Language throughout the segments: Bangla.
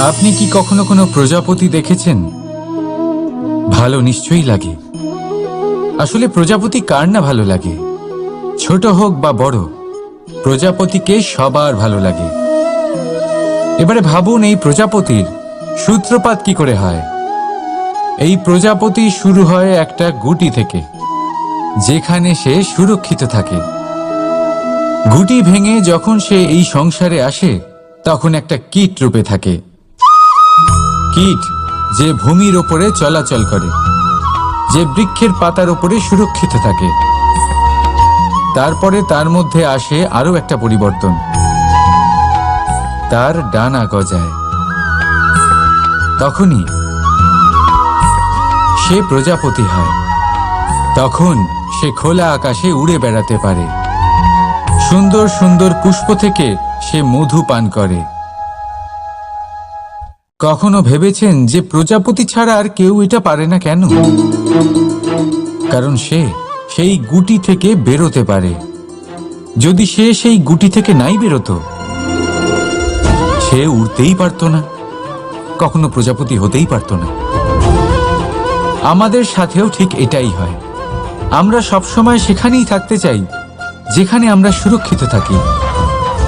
আপনি কি কখনো কোনো প্রজাপতি দেখেছেন? ভালো নিশ্চয়ই লাগে। আসলে প্রজাপতি কার না ভালো লাগে? ছোট হোক বা বড়, প্রজাপতিকে সবার ভালো লাগে। এবারে ভাবুন এই প্রজাপতির সূত্রপাত কি করে হয়? এই প্রজাপতি শুরু হয় একটা গুটি থেকে, যেখানে সে সুরক্ষিত থাকে। গুটি ভেঙে যখন সে এই সংসারে আসে, তখন একটা কীট রূপে থাকে। কীট যে ভূমির ওপরে চলাচল করে, যে বৃক্ষের পাতার ওপরে সুরক্ষিত থাকে। তারপরে তার মধ্যে আসে আরও একটা পরিবর্তন। তার ডানা গজায়। তখনই সে প্রজাপতি হয়। তখন সে খোলা আকাশে উড়ে বেড়াতে পারে। সুন্দর সুন্দর পুষ্প থেকে সে মধু পান করে। কখনো ভেবেছেন যে প্রজাপতি ছাড়া আর কেউ এটা পারে না কেন? কারণ সে সেই গুটি থেকে বেরোতে পারে। যদি সে সেই গুটি থেকে নাই বেরোতো, সে উড়তেই পারতো না। কখনো প্রজাপতি হতেই পারতো না। আমাদের সাথেও ঠিক এটাই হয়। আমরা সবসময় সেখানেই থাকতে চাই, যেখানে আমরা সুরক্ষিত থাকি।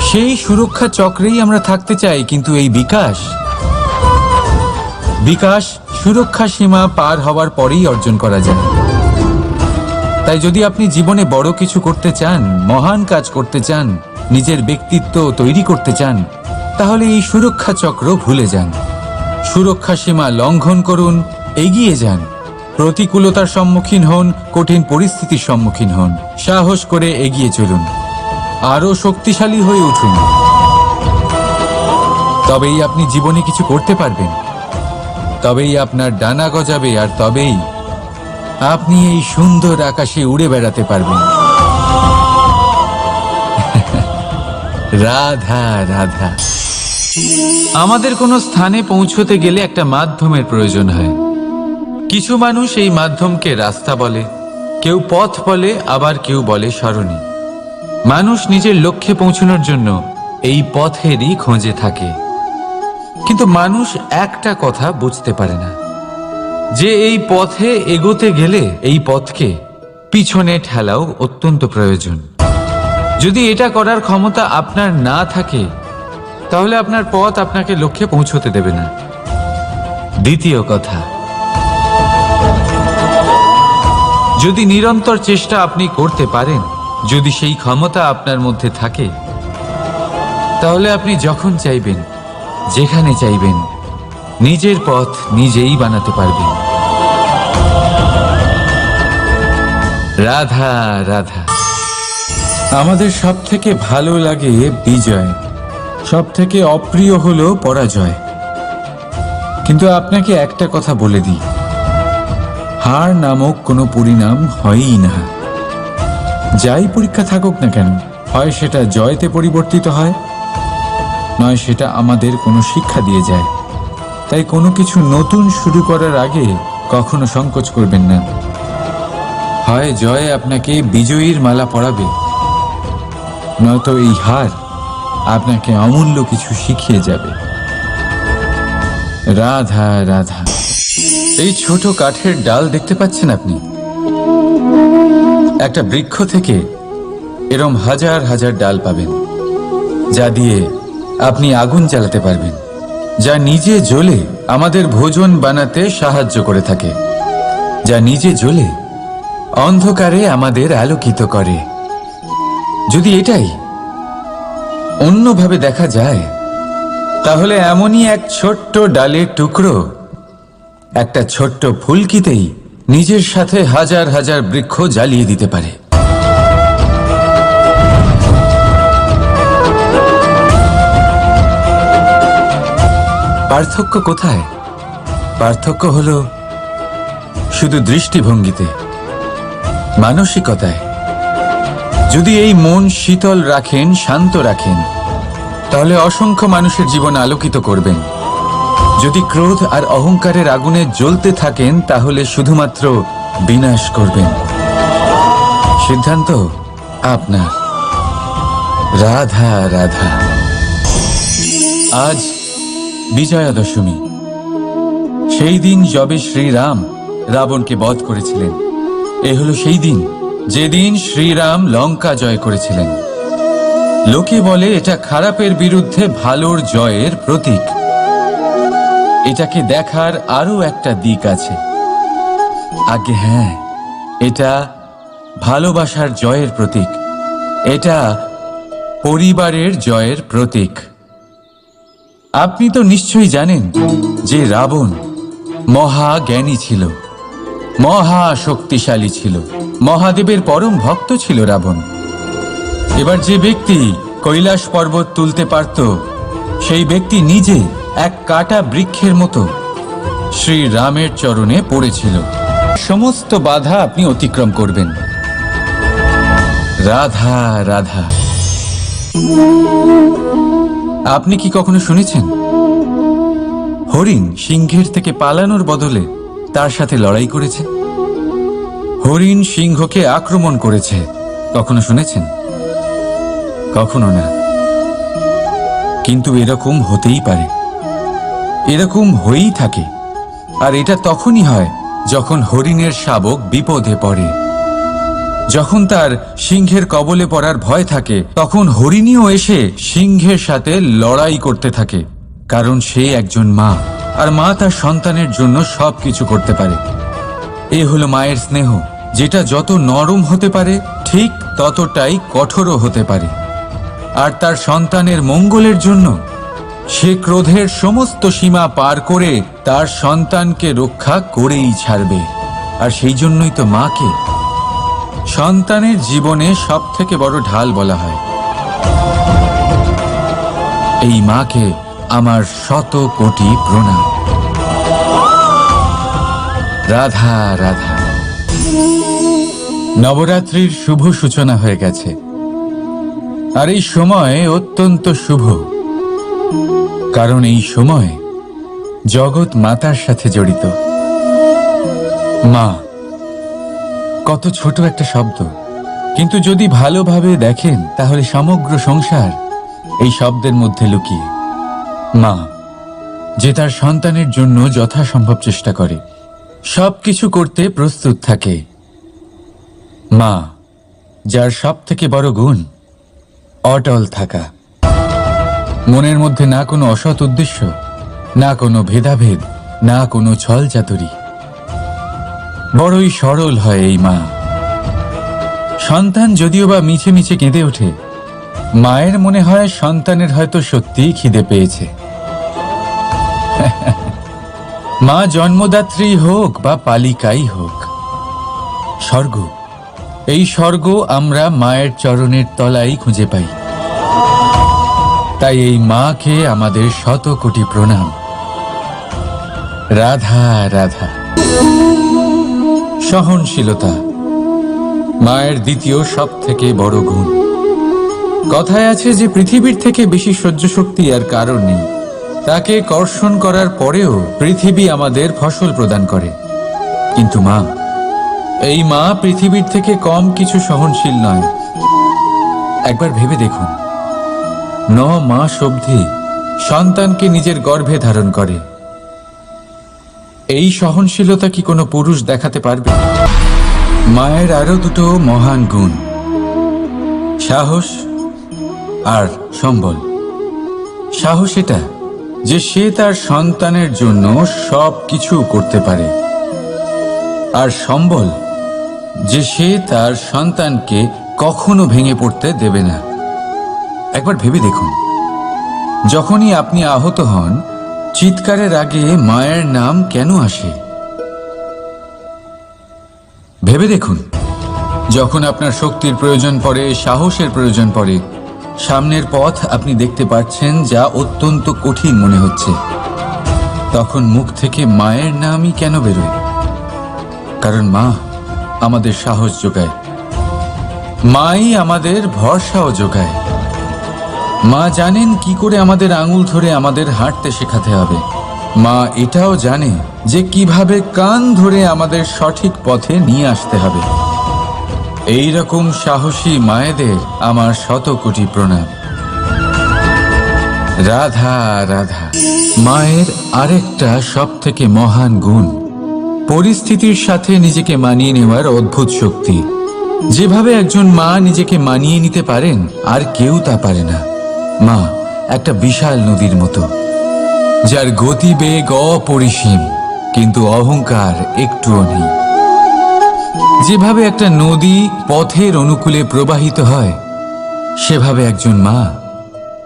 সেই সুরক্ষা চক্রেই আমরা থাকতে চাই, কিন্তু এই বিকাশ বিকাশ সুরক্ষা সীমা পার হওয়ার পরেই অর্জন করা যায়। তাই যদি আপনি জীবনে বড় কিছু করতে চান, মহান কাজ করতে চান, নিজের ব্যক্তিত্ব তৈরি করতে চান, তাহলে এই সুরক্ষা চক্র ভুলে যান। সুরক্ষা সীমা লঙ্ঘন করুন, এগিয়ে যান। প্রতিকূলতার সম্মুখীন হন, কঠিন পরিস্থিতির সম্মুখীন হন। সাহস করে এগিয়ে চলুন। আরও শক্তিশালী হয়ে উঠুন। তবেই আপনি জীবনে কিছু করতে পারবেন। তবেই আপনার ডানা গজাবে আর তবেই আপনি এই সুন্দর আকাশে উড়ে বেড়াতে পারবেন। রাধা রাধা। আমাদের কোনো স্থানে পৌঁছতে গেলে একটা মাধ্যমের প্রয়োজন হয়। কিছু মানুষ এই মাধ্যমকে রাস্তা বলে, কেউ পথ বলে, আবার কেউ বলে সরণি। মানুষ নিজের লক্ষ্যে পৌঁছানোর জন্য এই পথেরই খোঁজে থাকে। কিন্তু মানুষ একটা কথা বুঝতে পারে না। যে এই পথে এগোতে গেলে এই পথকে পিছনে ঠেলাও অত্যন্ত প্রয়োজন। যদি এটা করার ক্ষমতা আপনার না থাকে, তাহলে আপনার পথ আপনাকে লক্ষ্যে পৌঁছতে দেবে না। দ্বিতীয় কথা, যদি নিরন্তর চেষ্টা আপনি করতে পারেন, যদি সেই ক্ষমতা আপনার মধ্যে থাকে, তাহলে আপনি যখন চাইবেন যেখানে চাইবেন, নিজের পথ নিজেই বানাতে পারবেন। রাধা রাধা। আমাদের সব থেকে ভালো লাগে বিজয়। সব থেকে অপ্রিয় হলো পরাজয়। কিন্তু আপনাকে একটা কথা বলে দিই। হার নামক কোনো পরিণাম হয়ই না। যাই পরীক্ষা থাকুক না কেন, হয় সেটা জয়তে পরিবর্তিত হয় নয় সেটা আমাদের কোনো শিক্ষা দিয়ে যায়। তাই কোনো কিছু নতুন শুরু করার আগে কখনো সংকোচ করবেন না। হয় জয় আপনাকে বিজয়ীর মালা পরাবে, নয়তো এই হার আপনাকে অমূল্য কিছু শিখিয়ে যাবে। রাধা রাধা। এই ছোট কাঠের ডাল দেখতে পাচ্ছেন আপনি? একটা বৃক্ষ থেকে এরম হাজার হাজার ডাল পাবেন, যা দিয়ে আপনি আগুন জ্বালাতে পারবেন, যা নিজে জ্বলে আমাদের ভোজন বানাতে সাহায্য করে থাকে, যা নিজে জ্বলে অন্ধকারে আমাদের আলোকিত করে। যদি এটাই অন্যভাবে দেখা যায়, তাহলে এমনই এক ছোট্ট ডালের টুকরো, একটা ছোট্ট ফুলকিতেই নিজের সাথে হাজার হাজার বৃক্ষ জ্বালিয়ে দিতে পারে। পার্থক্য কোথায়? পার্থক্য হল শুধু দৃষ্টিভঙ্গিতে, মানসিকতায়। যদি এই মন শীতল রাখেন, শান্ত রাখেন, তাহলে অসংখ্য মানুষের জীবন আলোকিত করবেন। যদি ক্রোধ আর অহংকারের আগুনে জ্বলতে থাকেন, তাহলে শুধুমাত্র বিনাশ করবেন। সিদ্ধান্ত আপনার। রাধা রাধা। আজ বিজয়া দশমী সেই দিন যবে শ্রীরাম রাবণকে বধ করেছিলেন। এ হলো সেই দিন যেদিন শ্রীরাম লঙ্কা জয় করেছিলেন। লোকে বলে এটা খারাপের বিরুদ্ধে ভালোর জয়ের প্রতীক। এটাকে দেখার আরও একটা দিক আছে। আগে হ্যাঁ এটা ভালোবাসার জয়ের প্রতীক। এটা পরিবারের জয়ের প্রতীক। আপনি তো নিশ্চয়ই জানেন যে রাবণ মহা জ্ঞানী ছিল মহা শক্তিশালী ছিল, মহাদেবের পরম ভক্ত ছিল রাবণ। এবার যে ব্যক্তি কৈলাস পর্বত তুলতে পারত, সেই ব্যক্তি নিজে এক কাটা বৃক্ষের মতো শ্রী রামের চরণে পড়েছিল। সমস্ত বাধা আপনি অতিক্রম করবেন। রাধা রাধা। আপনি কি কখনো শুনেছেন? হরিণ সিংহের থেকে পালানোর বদলে তার সাথে লড়াই করেছে। হরিণ সিংহকে আক্রমণ করেছে। কখনো শুনেছেন? কখনো না। কিন্তু এরকম হতেই পারে। এরকম হয়েই থাকে। আর এটা তখনই হয় যখন হরিণের শাবক বিপদে পড়ে। যখন তার সিংহের কবলে পড়ার ভয় থাকে, তখন হরিণীও এসে সিংহের সাথে লড়াই করতে থাকে, কারণ সে একজন মা, আর মা তার সন্তানের জন্য সব কিছু করতে পারে। এ হলো মায়ের স্নেহ, যেটা যত নরম হতে পারে, ঠিক ততটাই কঠোরও হতে পারে। আর তার সন্তানের মঙ্গলের জন্য, সে ক্রোধের সমস্ত সীমা পার করে তার সন্তানকে রক্ষা করেই ছাড়বে, আর সেই জন্যই তো মাকে সন্তানের জীবনে সব থেকে বড় ঢাল বলা হয়। এই মাকে আমার শত কোটি প্রণাম। রাধা রাধা। নবরাত্রির শুভ সূচনা হয়ে গেছে। আর এই সময় অত্যন্ত শুভ। কারণ এই সময় জগৎ মাতার সাথে জড়িত। মা কত ছোট একটা শব্দ। কিন্তু যদি ভালোভাবে দেখেন, তাহলে সমগ্র সংসার এই শব্দের মধ্যে লুকিয়ে। মা, যে তার সন্তানের জন্য যথাসম্ভব চেষ্টা করে সব কিছু করতে প্রস্তুত থাকে। মা, যার সব থেকে বড় গুণ, অটল থাকা। মনের মধ্যে না কোনো অসৎ উদ্দেশ্য, না কোনো ভেদাভেদ, না কোনো ছল চাতুরি বড়ই সরল হয় এই মা। সন্তান যদিও বা মিছে মিছে কেঁদে ওঠে, মায়ের মনে হয় সন্তানের হয়তো সত্যিই খিদে পেয়েছে। মা জন্মদাত্রী হোক বা পালিকাই হোক, স্বর্গ, এই স্বর্গ আমরা মায়ের চরণের তলাই খুঁজে পাই। তাই এই মাকে আমাদের শত কোটি প্রণাম। রাধা রাধা। সহনশীলতা মায়ের দ্বিতীয় সব থেকে বড় গুণ। কথায় আছে যে পৃথিবীর থেকে বেশি সহ্য শক্তি আর কারণ নেই। তাকে কর্ষণ করার পরেও পৃথিবী আমাদের ফসল প্রদান করে। কিন্তু মা, এই মা পৃথিবীর থেকে কম কিছু সহনশীল নয়। একবার ভেবে দেখুন, ন মাস অবধি সন্তানকে নিজের গর্ভে ধারণ করে। এই সহনশীলতা কি কোনো পুরুষ দেখাতে পারবে? মায়ের আরও দুটো মহান গুণ, সাহস আর সম্বল। সাহস এটা যে সে তার সন্তানের জন্য সব কিছু করতে পারে। আর সম্বল যে সে তার সন্তানকে কখনো ভেঙে পড়তে দেবে না। একবার ভেবে দেখুন, যখনই আপনি আহত হন চিৎকারের আগে মায়ের নাম কেন আসে? ভেবে দেখুন, যখন আপনার শক্তির প্রয়োজন পড়ে, সাহসের প্রয়োজন পড়ে, সামনের পথ আপনি দেখতে পাচ্ছেন যা অত্যন্ত কঠিন মনে হচ্ছে। তখন মুখ থেকে মায়ের নামই কেন বেরোয়? কারণ মা আমাদের সাহস যোগায়। মাই আমাদের ভরসাও যোগায়। মা জানেন কি করে আমাদের আঙুল ধরে আমাদের হাঁটতে শেখাতে হবে। মা এটাও জানে যে কীভাবে কান ধরে আমাদের সঠিক পথে নিয়ে আসতে হবে। এই রকম সাহসী মায়েদের আমার শত কোটি প্রণাম। রাধা রাধা। মায়ের আরেকটা সব থেকে মহান গুণ, পরিস্থিতির সাথে নিজেকে মানিয়ে নেওয়ার অদ্ভুত শক্তি। যেভাবে একজন মা নিজেকে মানিয়ে নিতে পারেন, আর কেউ তা পারে না। মা, একটা বিশাল নদীর মতো, যার গতিবেগ অপরিসীম, কিন্তু অহংকার একটুও নেই। যেভাবে একটা নদী পথের অনুকূলে প্রবাহিত হয়, সেভাবে একজন মা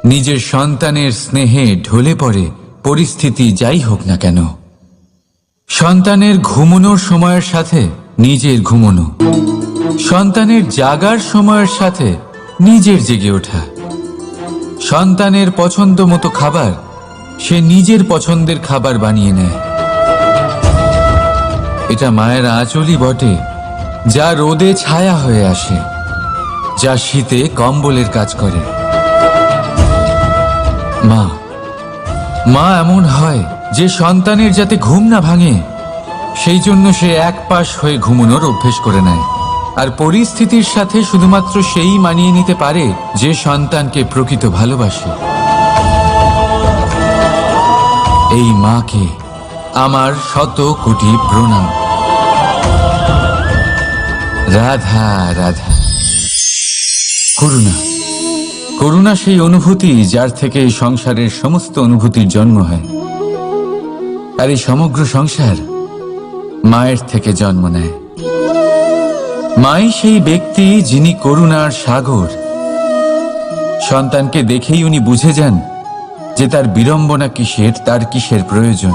নিজের সন্তানের স্নেহে ঢলে পড়ে, পরিস্থিতি যাই হোক না কেন। সন্তানের ঘুমনোর সময়ের সাথে নিজের ঘুমনো, সন্তানের জাগার সময়ের সাথে নিজের জেগে ওঠা। সন্তানের পছন্দ মতো খাবার সে নিজের পছন্দের খাবার বানিয়ে নেয়। এটা মায়ের আঁচলই বটে, যা রোদে ছায়া হয়ে আসে, যা শীতে কম্বলের কাজ করে। মা মা এমন হয় যে সন্তানের যাতে ঘুম না ভাঙে, সেই জন্য সে এক পাশ হয়ে ঘুমানোর অভ্যেস করে নেয়। আর পরিস্থিতির সাথে শুধুমাত্র সেই মানিয়ে নিতে পারে যে সন্তানকে প্রকৃত ভালোবাসে। এই মাকে আমার শত কোটি প্রণাম। রাধা রাধা। করুণা। করুণা সেই অনুভূতি যার থেকে সংসারের সমস্ত অনুভূতির জন্ম হয়। আর এই সমগ্র সংসার মায়ের থেকে জন্ম নেয়। মাই সেই ব্যক্তি যিনি করুণার সাগর। সন্তানকে দেখেই উনি বুঝে যান যে তার বিড়ম্বনা কিসের, তার কিসের প্রয়োজন।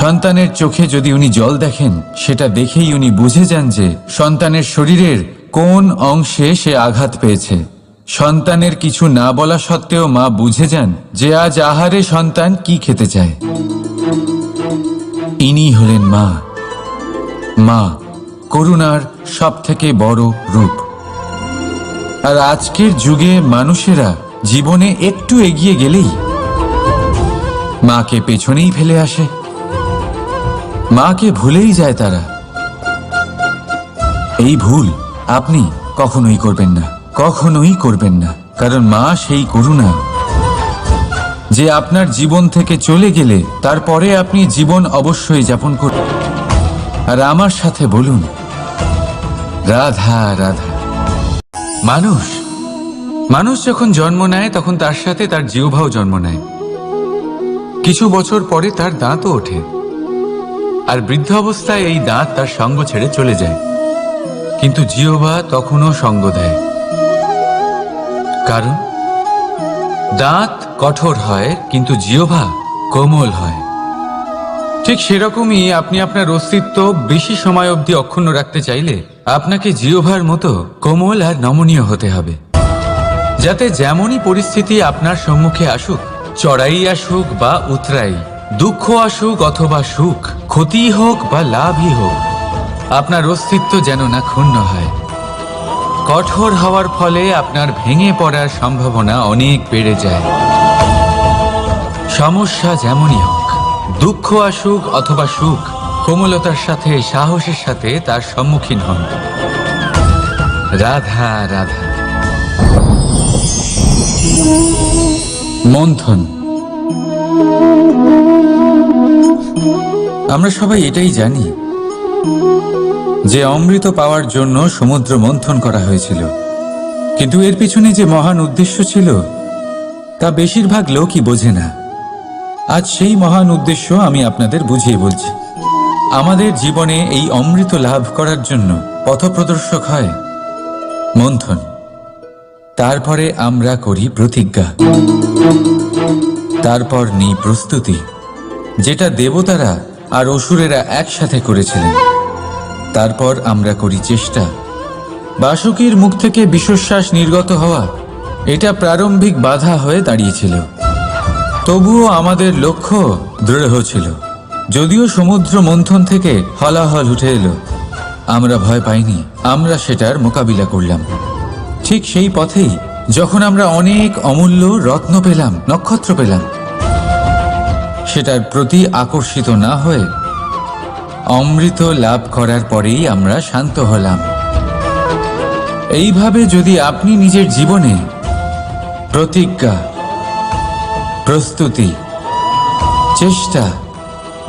সন্তানের চোখে যদি উনি জল দেখেন, সেটা দেখেই উনি বুঝে যান যে সন্তানের শরীরের কোন অংশে সে আঘাত পেয়েছে। সন্তানের কিছু না বলা সত্ত্বেও মা বুঝে যান যে আজ আহারে সন্তান কি খেতে চায়। ইনি হলেন মা। মা করুণার সব থেকে বড় রূপ। আর আজকের যুগে মানুষেরা জীবনে একটু এগিয়ে গেলেই মাকে পেছনেই ফেলে আসে। মাকে ভুলেই যায় তারা। এই ভুল আপনি কখনোই করবেন না, কখনোই করবেন না, কারণ মা সেই করুণা। যে আপনার জীবন থেকে চলে গেলে তারপরে আপনি জীবন অবশ্যই যাপন করবেন আর আমার সাথে বলুন রাধা রাধা। মানুষ। মানুষ যখন জন্ম নেয়, তখন তার সাথে তার জিহ্বাও জন্ম নেয়। কিছু বছর পরে তার দাঁতও ওঠে। আর বৃদ্ধ অবস্থায় এই দাঁত তার সঙ্গ ছেড়ে চলে যায়। কিন্তু জিহ্বা তখনও সঙ্গ দেয়। কারণ, দাঁত কঠোর হয়, কিন্তু জিহ্বা কোমল হয়। ঠিক সেরকমই আপনি আপনার অস্তিত্ব বেশি সময় অবধি অক্ষুণ্ণ রাখতে চাইলে আপনাকে জিওভার মতো কোমল আর নমনীয় হতে হবে। যাতে যেমনই পরিস্থিতি আপনার সম্মুখে আসুক, চড়াই আসুক বা উতরাই, দুঃখ আসুক অথবা সুখ, ক্ষতি হোক বা লাভই হোক, আপনার অস্তিত্ব যেন না ক্ষুণ্ণ হয়। কঠোর হওয়ার ফলে আপনার ভেঙে পড়ার সম্ভাবনা অনেক বেড়ে যায়। সমস্যা যেমনই হোক, দুঃখ আসুক অথবা সুখ কোমলতার সাথে, সাহসের সাথে তার সম্মুখীন হন। রাধা রাধা। মন্থন। আমরা সবাই এটাই জানি যে অমৃত পাওয়ার জন্য সমুদ্র মন্থন করা হয়েছিল। কিন্তু এর পিছনে যে মহান উদ্দেশ্য ছিল, তা বেশিরভাগ লোকই বোঝে না। আজ সেই মহান উদ্দেশ্য আমি আপনাদের বুঝিয়ে বলছি। আমাদের জীবনে এই অমৃত লাভ করার জন্য পথপ্রদর্শক হয় মন্থন। তারপরে আমরা করি প্রতিজ্ঞা। তারপর নিই প্রস্তুতি, যেটা দেবতারা আর অসুরেরা একসাথে করেছিলেন। তারপর আমরা করি চেষ্টা। বাসুকীর মুখ থেকে বিশ্বশ্বাস নির্গত হওয়া, এটা প্রারম্ভিক বাধা হয়ে দাঁড়িয়েছিল। তবুও আমাদের লক্ষ্য দৃঢ় ছিল। যদিও সমুদ্র মন্থন থেকে হলাহল উঠে এলো। আমরা ভয় পাইনি, আমরা সেটার মোকাবিলা করলাম। ঠিক সেই পথেই যখন আমরা অনেক অমূল্য রত্ন পেলাম, নক্ষত্র পেলাম, সেটার প্রতি আকর্ষিত না হয়ে অমৃত লাভ করার পরেই আমরা শান্ত হলাম। এইভাবে যদি আপনি নিজের জীবনে প্রতিজ্ঞা, প্রস্তুতি, চেষ্টা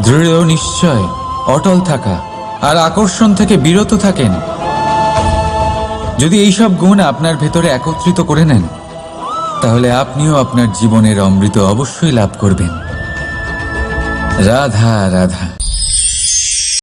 দৃঢ় নিশ্চয়, অটল থাকা, আর আকর্ষণ থেকে বিরত থাকেন। যদি এইসব গুণ আপনার ভেতরে একত্রিত করে নেন, তাহলে আপনিও আপনার জীবনের অমৃত অবশ্যই লাভ করবেন। রাধা রাধা।